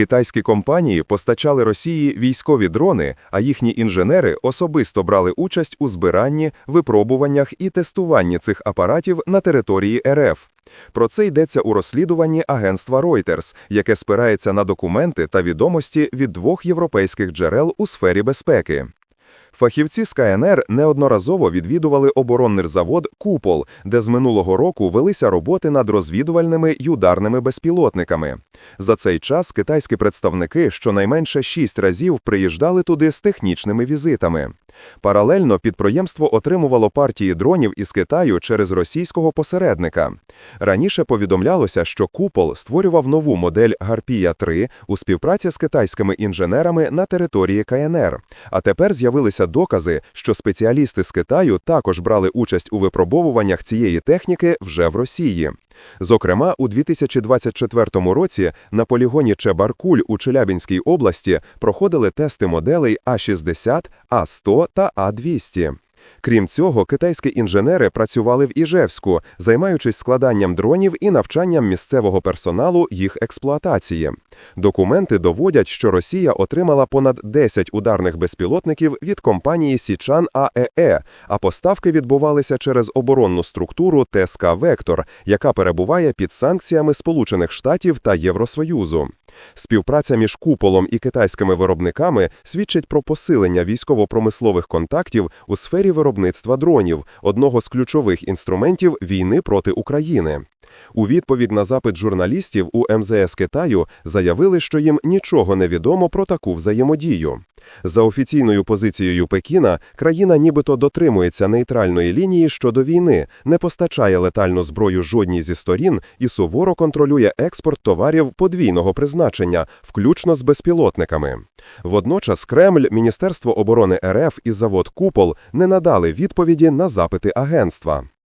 Китайські компанії постачали Росії військові дрони, а їхні інженери особисто брали участь у збиранні, випробуваннях і тестуванні цих апаратів на території РФ. Про це йдеться у розслідуванні агентства Reuters, яке спирається на документи та відомості від двох європейських джерел у сфері безпеки. Фахівці з КНР неодноразово відвідували оборонний завод Купол, де з минулого року велися роботи над розвідувальними й ударними безпілотниками. За цей час китайські представники щонайменше шість разів приїжджали туди з технічними візитами. Паралельно підприємство отримувало партії дронів із Китаю через російського посередника. Раніше повідомлялося, що Купол створював нову модель Гарпія-3 у співпраці з китайськими інженерами на території КНР. А тепер з'явилися докази, що спеціалісти з Китаю також брали участь у випробовуваннях цієї техніки вже в Росії. Зокрема, у 2024 році на полігоні Чебаркуль у Челябінській області проходили тести моделей А-60, А-100 та А-200. Крім цього, китайські інженери працювали в Іжевську, займаючись складанням дронів і навчанням місцевого персоналу їх експлуатації. Документи доводять, що Росія отримала понад 10 ударних безпілотників від компанії Січан АЕЕ, а поставки відбувалися через оборонну структуру ТСК Вектор, яка перебуває під санкціями Сполучених Штатів та Євросоюзу. Співпраця між куполом і китайськими виробниками свідчить про посилення військово-промислових контактів у сфері виробництва дронів, одного з ключових інструментів війни проти України. У відповідь на запит журналістів у МЗС Китаю заявили, що їм нічого не відомо про таку взаємодію. За офіційною позицією Пекіна, країна нібито дотримується нейтральної лінії щодо війни, не постачає летальну зброю жодній зі сторін і суворо контролює експорт товарів подвійного призначення, включно з безпілотниками. Водночас Кремль, Міністерство оборони РФ і завод Купол не надали відповіді на запити агентства.